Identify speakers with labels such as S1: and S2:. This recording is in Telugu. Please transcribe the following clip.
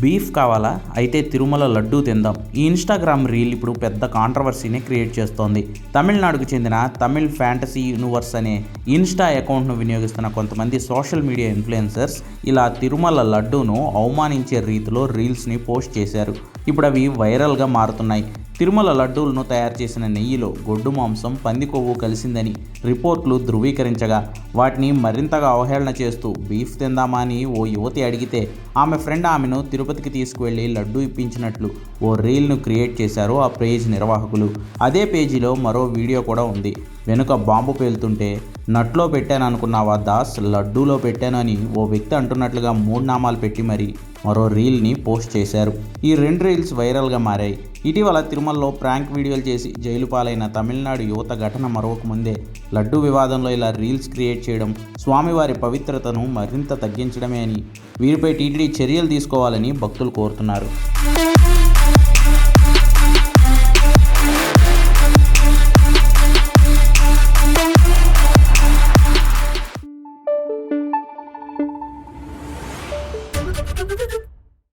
S1: బీఫ్ కావాలా? అయితే తిరుమల లడ్డూ తిందాం. ఈ ఇన్స్టాగ్రామ్ రీల్ ఇప్పుడు పెద్ద కాంట్రవర్సీనే క్రియేట్ చేస్తోంది. తమిళనాడుకు చెందిన తమిళ్ ఫ్యాంటసీ యూనివర్స్ అనే ఇన్స్టా అకౌంట్ను వినియోగిస్తున్న కొంతమంది సోషల్ మీడియా ఇన్ఫ్లుయెన్సర్స్ ఇలా తిరుమల లడ్డూను అవమానించే రీతిలో రీల్స్ని పోస్ట్ చేశారు. ఇప్పుడు అవి వైరల్గా మారుతున్నాయి. తిరుమల లడ్డూలను తయారు చేసిన నెయ్యిలో గొడ్డు మాంసం పంది కొవ్వు కలిసిందని రిపోర్ట్లు ధృవీకరించగా వాటిని మరింతగా అవహేళన చేస్తూ బీఫ్ తిందామా అని ఓ యువతి అడిగితే ఆమె ఫ్రెండ్ ఆమెను తిరుపతికి తీసుకువెళ్ళి లడ్డూ ఇప్పించినట్లు ఓ రీల్ను క్రియేట్ చేశారు ఆ పేజ్ నిర్వాహకులు. అదే పేజీలో మరో వీడియో కూడా ఉంది. వెనుక బాంబు పేలుతుంటే నట్లో పెట్టాను అనుకున్నావా దాస్? లడ్డూలో పెట్టాను అని ఓ వ్యక్తి అంటున్నట్లుగా మూడు నామాలు పెట్టి మరి మరో రీల్ని పోస్ట్ చేశారు. ఈ రెండు రీల్స్ వైరల్గా మారాయి. ఇటీవల తిరుమలలో ప్రాంక్ వీడియోలు చేసి జైలు పాలైన తమిళనాడు యువత ఘటన మరొక ముందే. లడ్డు వివాదంలో ఇలా రీల్స్ క్రియేట్ చేయడం స్వామివారి పవిత్రతను మరింత తగ్గించడమే అని. వీరిపై టీటీడీ చర్యలు తీసుకోవాలని భక్తులు కోరుతున్నారు.